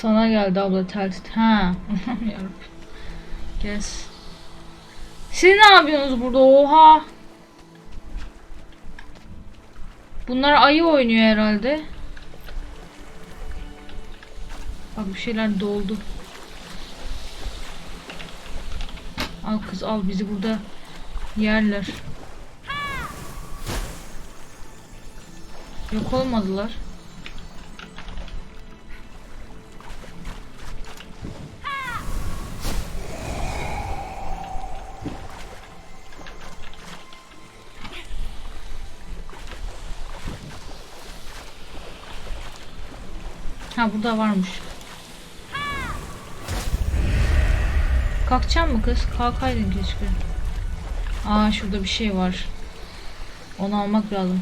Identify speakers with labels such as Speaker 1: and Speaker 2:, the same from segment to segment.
Speaker 1: Sana geldi abla text. Ha. Yarabbim. Kes. Siz ne yapıyorsunuz burada? Oha. Bunlar ayı oynuyor herhalde. Bak bir şeyler doldu. Al kız al bizi burada yerler. Yok olmadılar. Ha burada varmış. Kalkacak mı kız? Kalkaydın keşke. Aa şurada bir şey var. Onu almak lazım.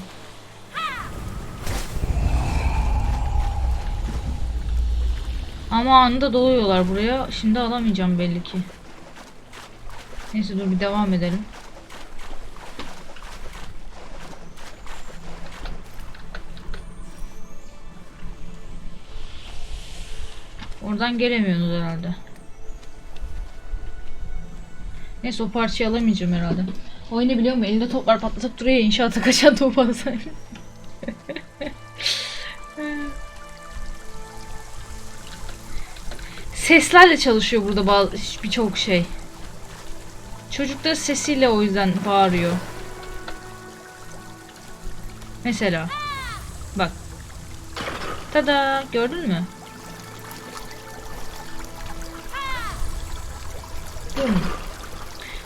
Speaker 1: Ama anında doluyorlar buraya. Şimdi alamayacağım belli ki. Neyse dur bir devam edelim. Oradan gelemiyorsunuz herhalde. Neyse o parçayı alamayacağım herhalde. Oyunu biliyor? Elinde toplar patlatıp duruyor inşaata kaçan top alsaydı. Seslerle çalışıyor burada bazı birçok şey. Çocuklar sesiyle o yüzden bağırıyor. Mesela. Bak. Tada gördün mü?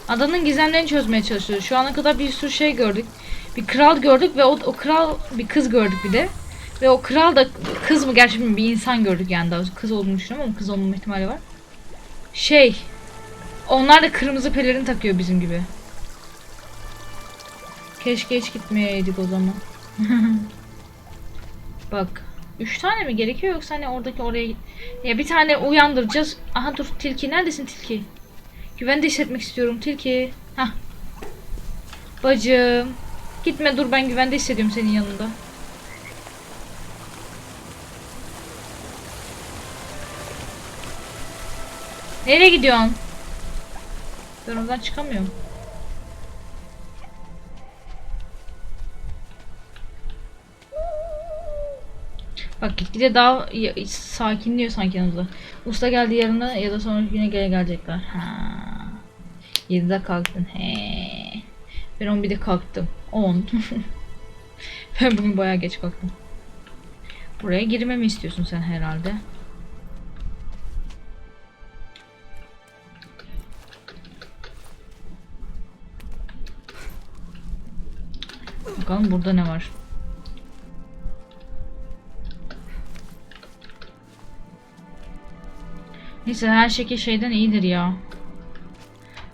Speaker 1: Adanın gizemlerini çözmeye çalışıyoruz. Şu ana kadar bir sürü şey gördük. Bir kral gördük ve o, o kral bir kız gördük bir de. Ve o kral da kız mı gerçi bir insan gördük yani daha kız olduğunu düşünüyorum ama kız olmama ihtimali var. Şey onlar da kırmızı pelerin takıyor bizim gibi. Keşke hiç gitmeyeydik o zaman. Bak. Üç tane mi gerekiyor yoksa hani oradaki oraya. Ya bir tane uyandıracağız. Aha dur tilki neredesin tilki? Güvende hissetmek istiyorum tilki. Hah. Bacım. Gitme dur ben güvende hissediyorum senin yanında. Nereye gidiyorsun? Ben oradan çıkamıyorum. Bak gitgide daha sakinliyor sanki yanımızda. Usta geldi yarına ya da sonraki güne gele gelecekler. Ha. 7'de kalktın. He. Ben 11'de kalktım. 10. ben bugün bayağı geç kalktım. Buraya girmemi istiyorsun sen herhalde. Bakalım burada ne var. Neyse her şekil şeyden iyidir ya.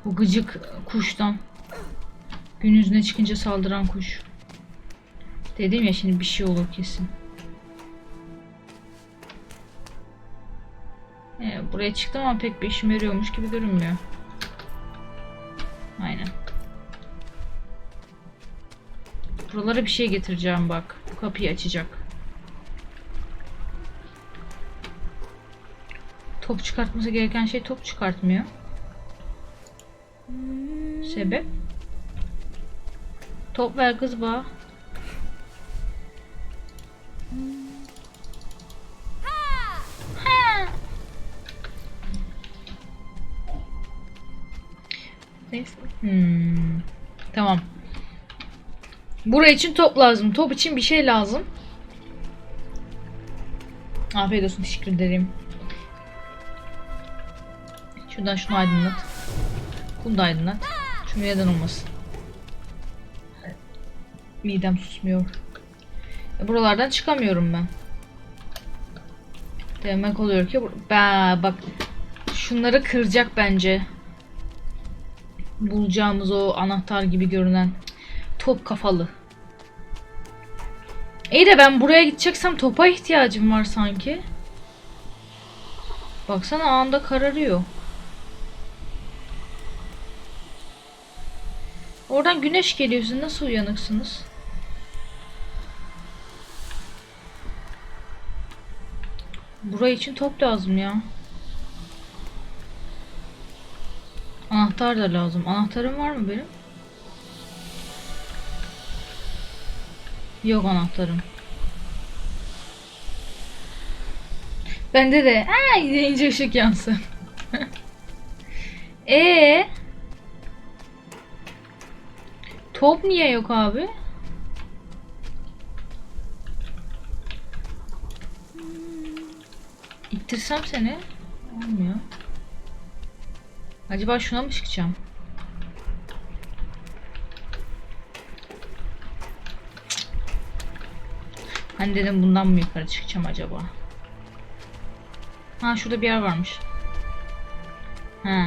Speaker 1: Bu gıcık kuştan. Gün yüzüne çıkınca saldıran kuş. Dedim ya şimdi bir şey olur kesin. Ee, buraya çıktım ama pek bir işime yarıyormuş gibi görünmüyor. Aynen. Buralara bir şey getireceğim bak. Bu kapıyı açacak. Top çıkartması gereken şey top çıkartmıyor. Sebep? Top ver kız. Ha. Neyse. Hmm. Tamam. Buraya için top lazım. Top için bir şey lazım. Afiyet olsun. Teşekkür ederim. Şuradan şunu aydınlat. Bunu da aydınlat. Neden olmasın. Midem susmuyor. E, Buralardan çıkamıyorum ben. Demek oluyor ki Ba, bak şunları kıracak bence. Bulacağımız o anahtar gibi görünen top kafalı. İyi de ben buraya gideceksem topa ihtiyacım var sanki. Baksana anda kararıyor. Oradan güneş geliyor. Siz nasıl uyanıksınız? Buraya için top lazım ya. Anahtar da lazım. Anahtarım var mı benim? Yok anahtarım. Bende de. Aa, ince ışık yansın. E Top niye yok abi? İttirsem seni olmuyor. Acaba şuna mı çıkacağım? Hani dedim bundan mı yukarı çıkacağım acaba? Ha şurada bir yer varmış. Ha.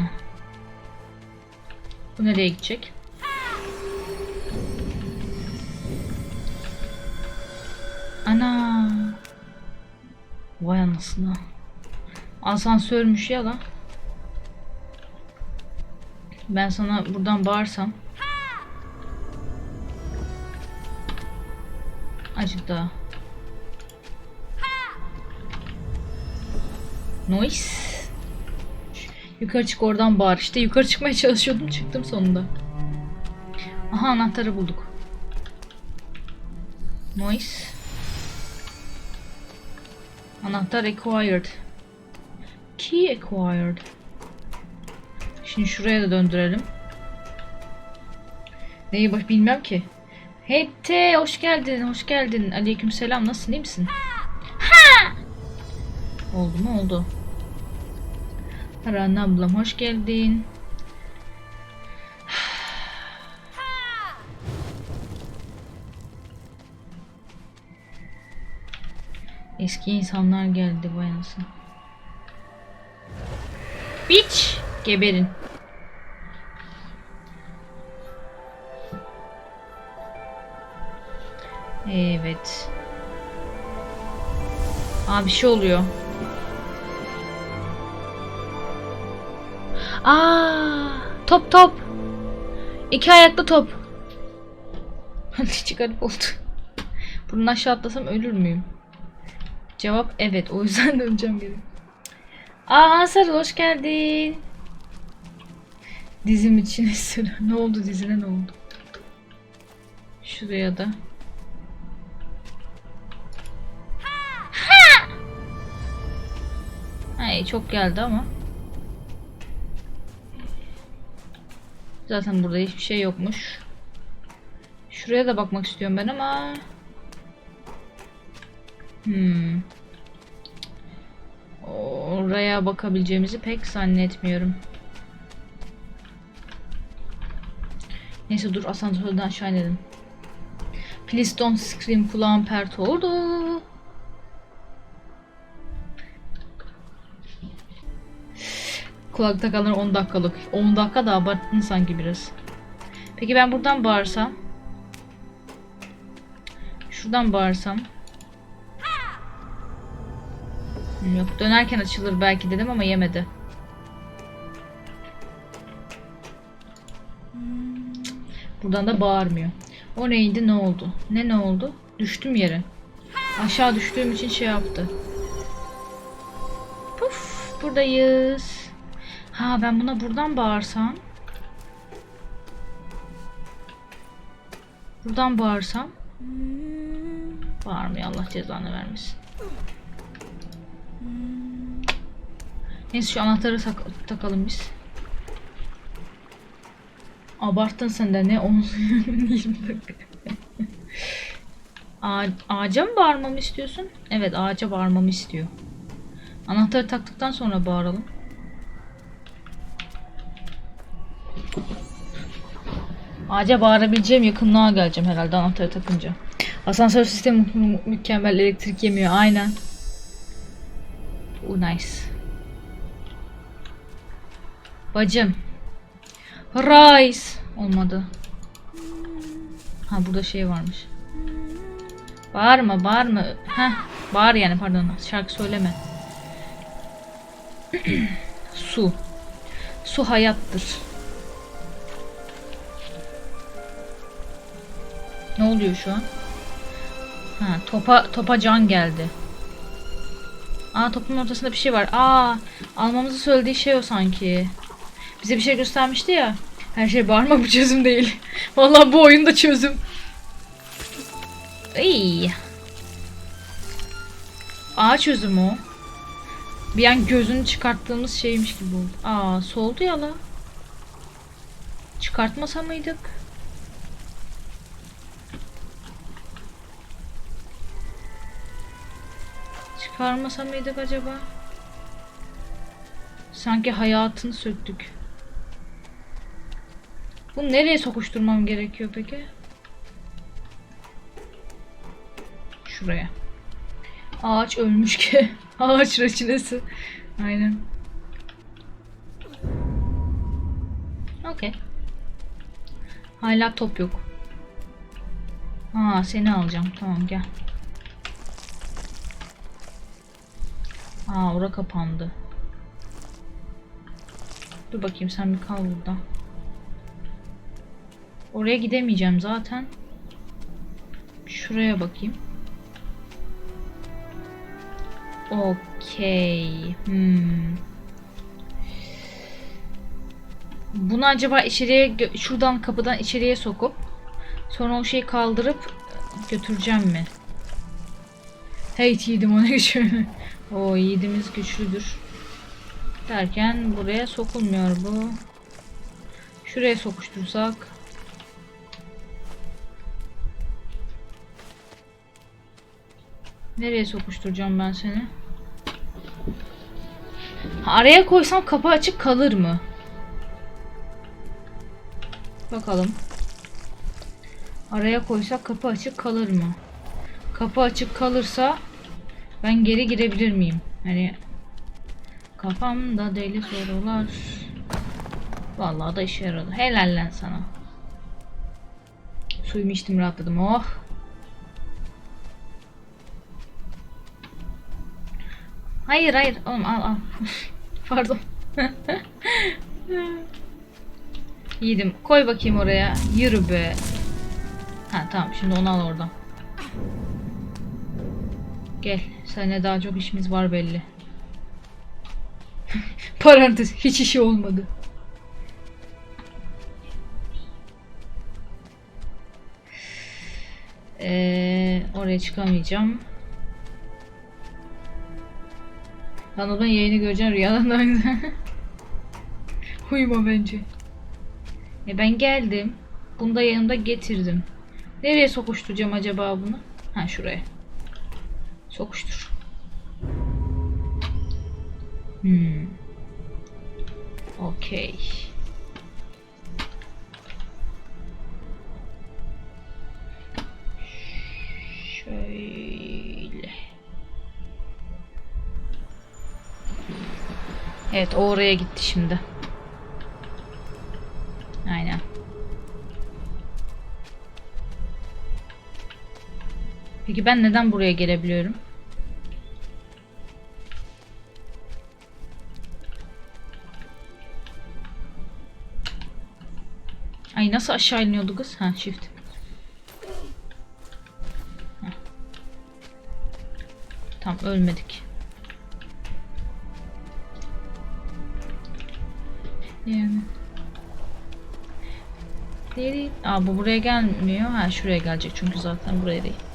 Speaker 1: Bu nereye gidecek? Ana. Vay anasını. Asansörmüş ya lan. Ben sana buradan bağırsam. Azıcık daha. Noise. Yukarı çık oradan bağır. İşte yukarı çıkmaya çalışıyordum çıktım sonunda. Aha anahtarı bulduk. Noise. Anahtar acquired. Key acquired. Şimdi şuraya da döndürelim. Neyi baş bilmem ki. Hey T hoş geldin hoş geldin. Aleykümselam nasılsın iyi misin? Ha! Oldu mu oldu. Haran ablam hoş geldin. Eski insanlar geldi vay anasını. Biç! Geberin. Evet. Aa bir şey oluyor. Aa, top top. İki ayaklı top. Hiç garip oldu. Bunun aşağı atlasam ölür müyüm? Cevap evet. O yüzden döneceğim geri. Aa Sarı hoş geldin. Dizim içine sıra. Ne oldu dizine ne oldu? Şuraya da. Ha! Ay çok geldi ama. Zaten burada hiçbir şey yokmuş. Şuraya da bakmak istiyorum ben ama. Hmm. Oraya bakabileceğimizi pek zannetmiyorum. Neyse dur asansörden aşağı inelim. Please don't scream kulağım pert oldu. Kulakta kalır 10 dakikalık. 10 dakika da abarttın sanki biraz. Peki ben buradan bağırsam? Şuradan bağırsam? Yok dönerken açılır belki dedim ama yemedi. Buradan da bağırmıyor. O neydi ne oldu? Ne ne oldu? Düştüm yere. Aşağı düştüğüm için şey yaptı. Puf buradayız. Ha ben buna buradan bağırsam. Buradan bağırsam. Bağırmıyor Allah cezanı vermesin. Neyse şu anahtarı tak- takalım biz. Abarttın sen de ne 10 20 dakika. Ağa- ağaca mı bağırmamı istiyorsun? Evet ağaca bağırmamı istiyor. Anahtarı taktıktan sonra bağıralım. Ağaca bağırabileceğim yakınlığa geleceğim herhalde anahtarı takınca. Asansör sistemi mü- mükemmel elektrik yemiyor aynen. Oh nice. Bacım. Rice. Olmadı. Ha burada şey varmış. Bağırma bağırma. Heh, bağır yani pardon. Şarkı söyleme. Su. Su hayattır. Ne oluyor şu an? Ha, topa topa can geldi. Aa toplumun ortasında bir şey var. Aa almamızı söylediği şey o sanki. Bize bir şey göstermişti ya. Her şey bağırma bu çözüm değil. Vallahi bu oyun da çözüm. İyi. A çözüm o. Bir an gözünü çıkarttığımız şeymiş gibi oldu. Aa soldu ya la. Çıkartmasa mıydık? Çıkarmasa mıydık acaba? Sanki hayatını söktük. Bunu nereye sokuşturmam gerekiyor peki? Şuraya. Ağaç ölmüş ki. Ağaç reçinesi. Aynen. Okey. Hala top yok. Aa seni alacağım. Tamam gel. Aa ora kapandı. Dur bakayım sen bir kal burada. Oraya gidemeyeceğim zaten. Şuraya bakayım. Okey. Hmm. Bunu acaba içeriye şuradan kapıdan içeriye sokup sonra o şeyi kaldırıp götüreceğim mi? Hey yiğidim ona. o yiğidimiz güçlüdür. Derken buraya sokulmuyor bu. Şuraya sokuştursak. Nereye sokuşturacağım ben seni? Araya koysam kapı açık kalır mı? Bakalım. Araya koysak kapı açık kalır mı? Kapı açık kalırsa ben geri girebilir miyim? Hani kafamda deli sorular. Vallahi da işe yaradı. Helal sana. Suyumu içtim rahatladım. Oh. Hayır hayır. Oğlum al al. Pardon. Yiğidim koy bakayım oraya. Yürü be. Ha tamam şimdi onu al oradan. Gel. Seninle daha çok işimiz var belli. Parantez. Hiç işi olmadı. Ee, oraya çıkamayacağım. Ben yayını göreceğim rüyadan daha güzel. Uyuma bence. E ben geldim. Bunu da yanımda getirdim. Nereye sokuşturacağım acaba bunu? Ha şuraya. Sokuştur. Hmm. Okey. Şöyle. Evet oraya gitti şimdi. Peki ben neden buraya gelebiliyorum? Ay nasıl aşağı iniyordu kız? Ha shift. Tamam ölmedik. Yani. Aa bu buraya gelmiyor. Ha şuraya gelecek çünkü zaten buraya değil.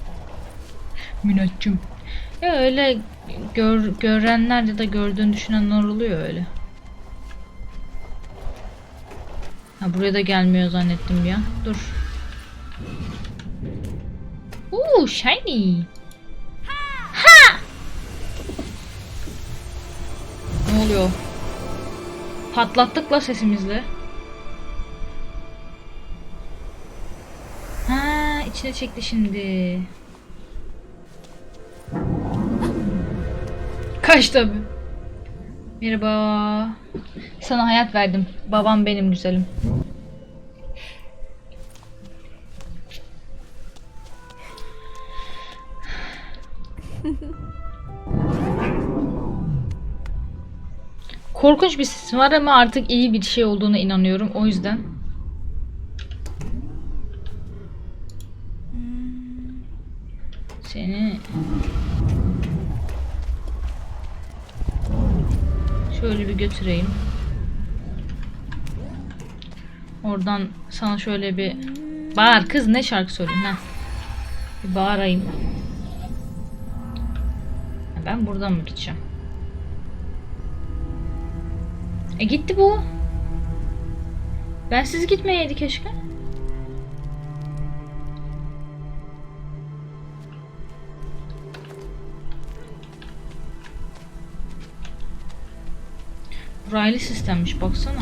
Speaker 1: Minatçım. Ya öyle gör, görenler ya da gördüğünü düşünenler oluyor öyle. Ha buraya da gelmiyor zannettim an. Dur. Uuu shiny. Ha! Ne oluyor? Patlattık la sesimizle. Ha, içine çekti şimdi. Kaç tabi. Merhaba. Sana hayat verdim. Babam benim güzelim. Korkunç bir ses var ama artık iyi bir şey olduğuna inanıyorum. O yüzden. Seni Şöyle bir götüreyim. Oradan sana şöyle bir bağır kız ne şarkı söyleyeyim ha. Bir bağırayım. Ben buradan mı gideceğim? E gitti bu. Ben siz gitmeyeydi keşke. Raylı sistemmiş baksana.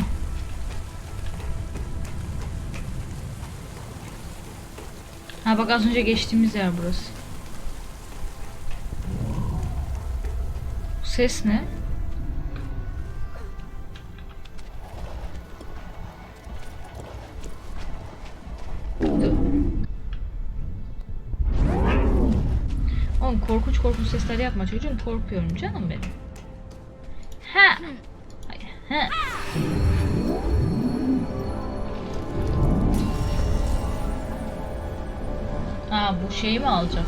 Speaker 1: Ha bak az önce geçtiğimiz yer burası. Bu ses ne? Oğlum korkunç korkunç sesler yapma çocuğum korkuyorum canım benim. Bu şeyi mi alacak?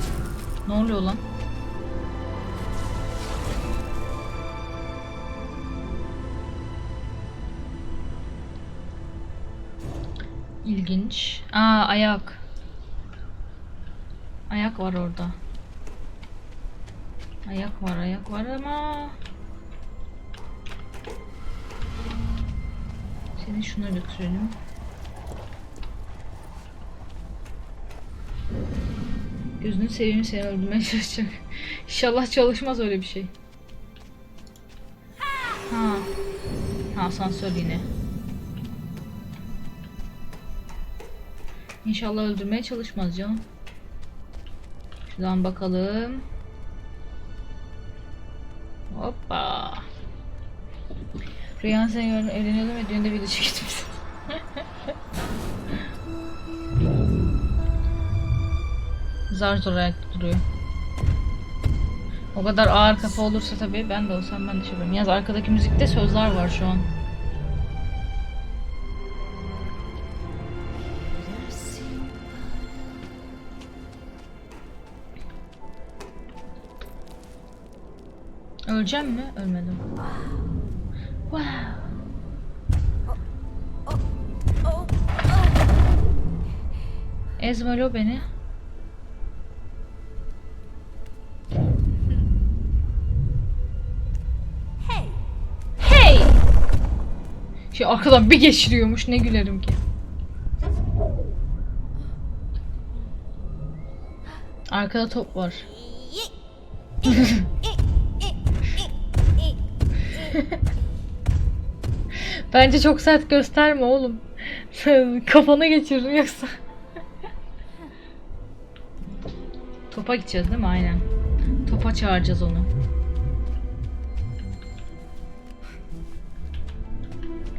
Speaker 1: Ne oluyor lan? İlginç. Aa ayak. Ayak var orada. Ayak var, ayak var ama seni şuna götürelim. Gözünü seveyim seni öldürmeye çalışacak. İnşallah çalışmaz öyle bir şey. Ha. Ha asansör yine. İnşallah öldürmeye çalışmaz canım. Şuradan bakalım. Hoppa. Rüyan gördüm, evleniyordum ve düğünde video çektim. Zar zor ayakta duruyor. O kadar ağır kafa olursa tabii ben de olsam ben de şey yaparım. Yalnız arkadaki müzikte sözler var şu an. Öleceğim mi? Ölmedim. Wow. Ezmalo beni. Şey arkadan bir geçiriyormuş ne gülerim ki. Arkada top var. Bence çok sert gösterme oğlum. Kafana geçirir yoksa. Topa gideceğiz değil mi? Aynen. Topa çağıracağız onu.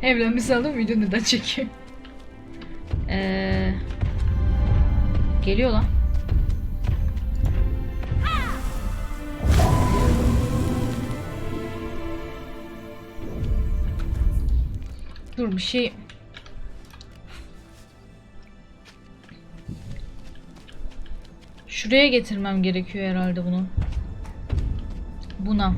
Speaker 1: Evlenmiş aldım video neden çekiyor? Ee, geliyor lan. Dur bir şey. Şuraya getirmem gerekiyor herhalde bunu. Buna.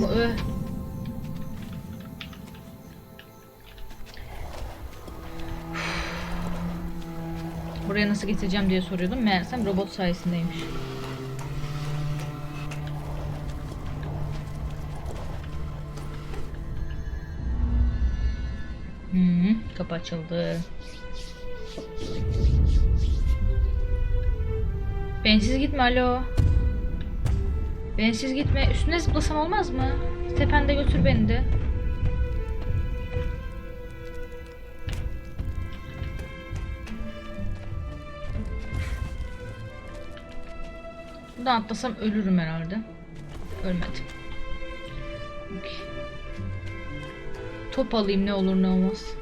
Speaker 1: 30 dakika mı? Öh. Buraya nasıl getireceğim diye soruyordum. Meğersem robot sayesindeymiş. Hmm, kapı açıldı. Bensiz gitme alo. Bensiz gitme. Üstüne zıplasam olmaz mı? Tepende götür beni de. Buradan atlasam ölürüm herhalde. Ölmedim. Okey. Top alayım ne olur ne olmaz.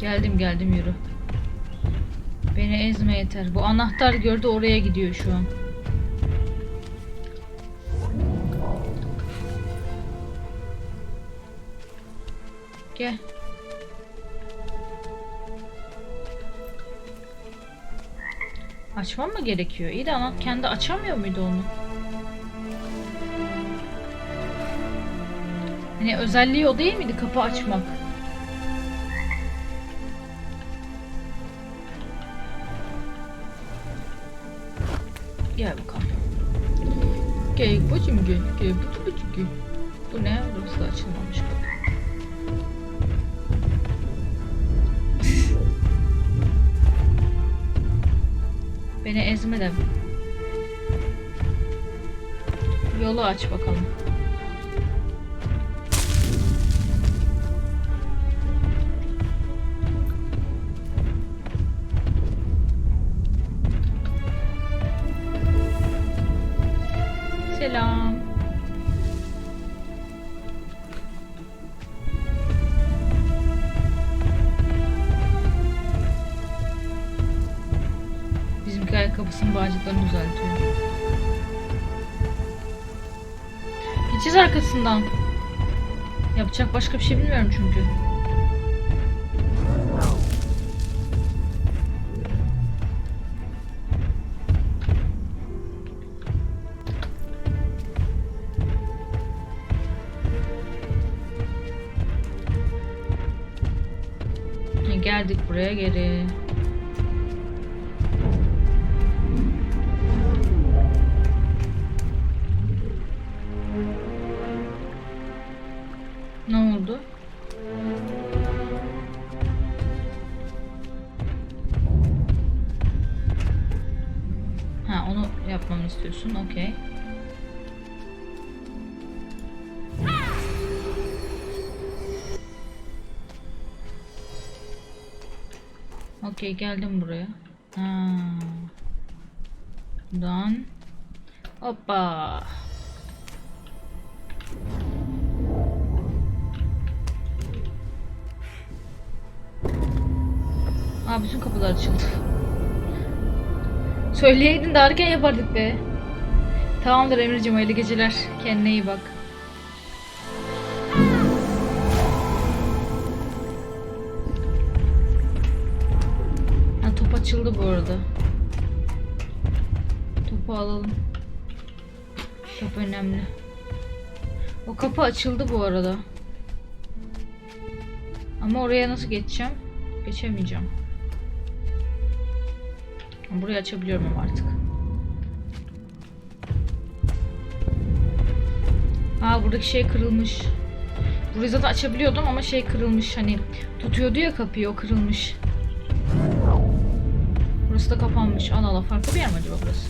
Speaker 1: Geldim geldim yürü. Beni ezme yeter. Bu anahtar gördü oraya gidiyor şu an. Gel. Açmam mı gerekiyor? İyi de ana kendi açamıyor muydu onu? Hani özelliği o değil miydi kapı açmak? Gel bıcı bıcı gel. Bu ne? Burası da açılmamış. Beni ezme de. Yolu aç bakalım. Arkasından. Yapacak başka bir şey bilmiyorum çünkü. Geldik buraya geri. İstiyorsun. Okey. Okey geldim buraya. Ha. Buradan. Hoppa. Aa bütün kapılar açıldı. Söyleyeydin de yapardık be. Tamamdır Emir'cim hayırlı geceler. Kendine iyi bak. Ha top açıldı bu arada. Topu alalım. Top önemli. O kapı açıldı bu arada. Ama oraya nasıl geçeceğim? Geçemeyeceğim. Burayı açabiliyorum ama artık. Buradaki şey kırılmış. Burayı zaten açabiliyordum ama şey kırılmış hani tutuyordu ya kapıyı o kırılmış. Burası da kapanmış. Allah Allah farklı bir yer mi acaba burası?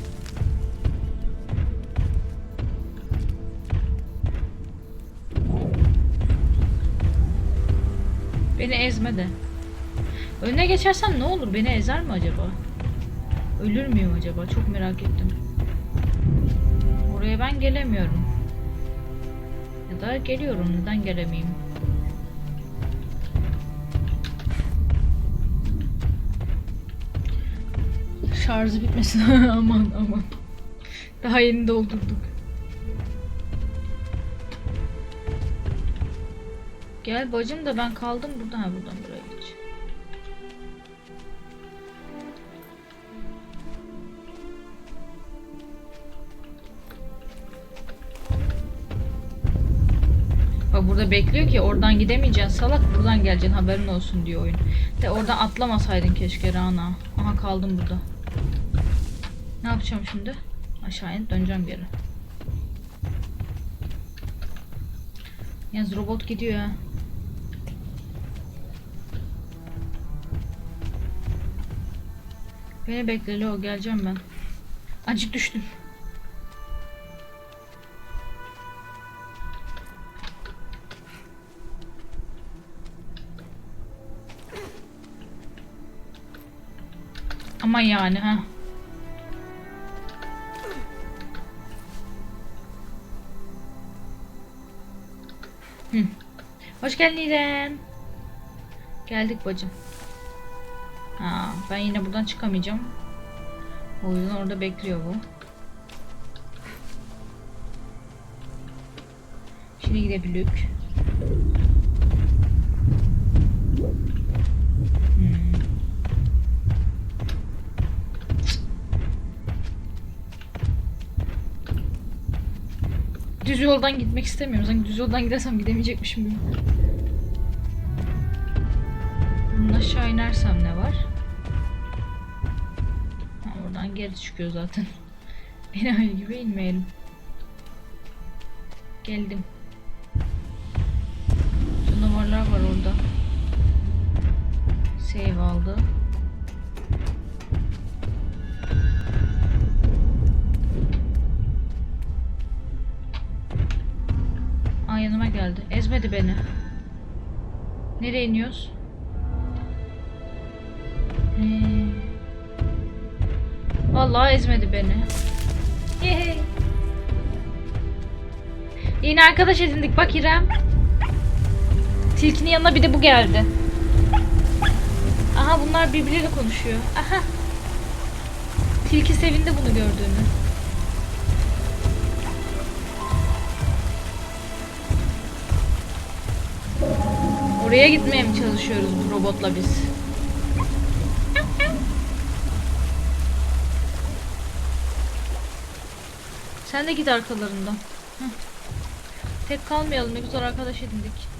Speaker 1: Beni ezme de. Önüne geçersem ne olur? Beni ezer mi acaba? Ölür müyüm acaba? Çok merak ettim. Oraya ben gelemiyorum. Da geliyorum. Neden gelemeyeyim? Şarjı bitmesin. aman aman. Daha yeni doldurduk. Gel bacım da ben kaldım burada. Ha buradan buraya Bak burada bekliyor ki oradan gidemeyeceksin salak buradan geleceksin haberin olsun diyor oyun. De oradan atlamasaydın keşke Rana. Aha kaldım burada. Ne yapacağım şimdi? Aşağı inip döneceğim geri. Yalnız robot gidiyor ha. Beni bekle Leo geleceğim ben. Acık düştüm. Ama yani ha. Hoş geldin İrem. Geldik bacım. Ha, ben yine buradan çıkamayacağım. O yüzden orada bekliyor bu. Şimdi gidebilirik. Düz yoldan gitmek istemiyorum. Sanki düz yoldan gidersem gidemeyecekmişim gibi. Bunun aşağı inersem ne var? Ha, oradan geri çıkıyor zaten. Enayi gibi inmeyelim. Geldim. Yanıma geldi. Ezmedi beni. Nereye iniyoruz? Hmm. Vallahi ezmedi beni. Yehey. Yeni arkadaş edindik bak İrem. Tilkinin yanına bir de bu geldi. Aha bunlar birbirleriyle konuşuyor. Aha. Tilki sevindi bunu gördüğünü. Oraya gitmeye mi çalışıyoruz bu robotla biz? Sen de git arkalarından. Tek kalmayalım ne güzel arkadaş edindik.